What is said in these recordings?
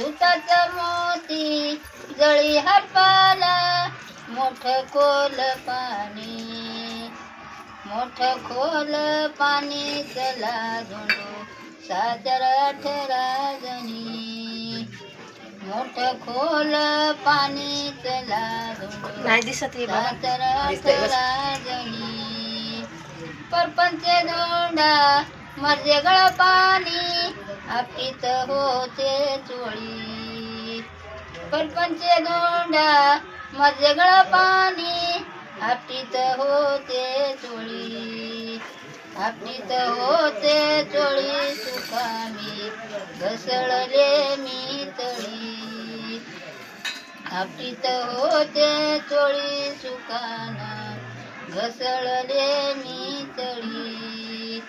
हाताच मोती जळी हरपाला मोठ खोल पाणी. मोठ खोल पाणी चला झोंडू सादर अठरा जणी मोठ खोल पाणी चला झोंडू नाही दिसत सादर. अठरा जणी परपंच दोंडा मर्जे गळ पाणी. आपटीत होते चोळी. परपंच गोंडा मजगळ पाणी. आपटीत होते चोळी. आपीत होते चोळी सुखामी घसळले मी तळी. आपटीत होते चोळी सुखाना घसळले मी तळी.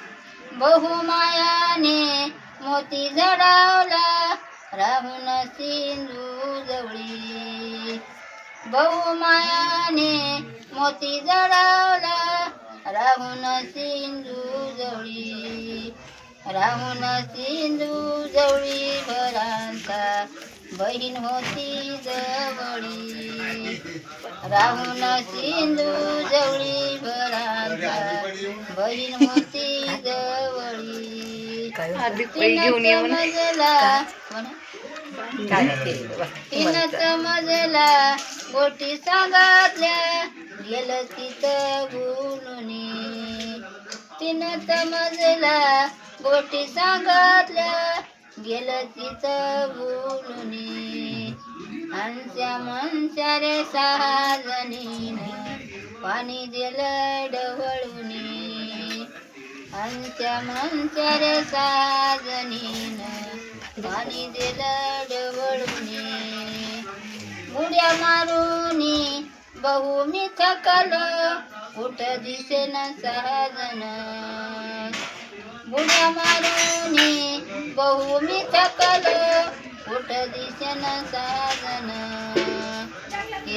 बहुमायाने मोती जडावला राहून सिंधू जवळी बहुमायाने मोती जडावला राहून सिंधू जवळी राहून सिंधू जवळी भरांचा बहीण होती जवळी. राहून सिंधू जवळी भरांचा बहीण आधी पै घेऊन ये तिनं समजला गोटी सांगितल्या गेलं तिथं बोलूनी तिनं समजला गोटी सांगितल्या गेलं तिथं बोलूनी हंस्या मनस्या रे सहा जणीनं पाणी दिलं डवळूनी आमच्या मनस्या रे सहा जणीनं दिलं डवळूनी उड्या मारूनी बहु मी थकलो कुठ दिसेन सहजन बुड्या मारूनी बहु मी उठ कुठ दिसेन सहजन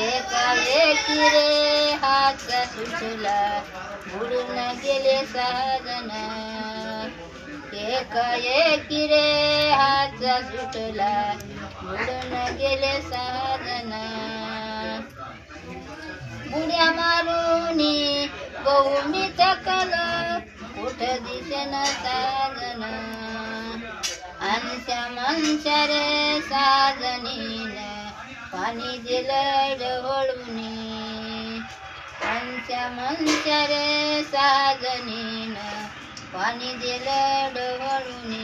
एका एकी रे हात सुटला बुडून गेले सहाजन. एक एकी रे हात सुटला बुडून गेले सहाजन. बुड्या मारूनी बहु मी तकल कुठ दिसेन साजन. आणच्या मनच्या रे साजनीन पाणी दिलं आणच्या मनच्या रे साजनीन पाणी दिलं डवळूनी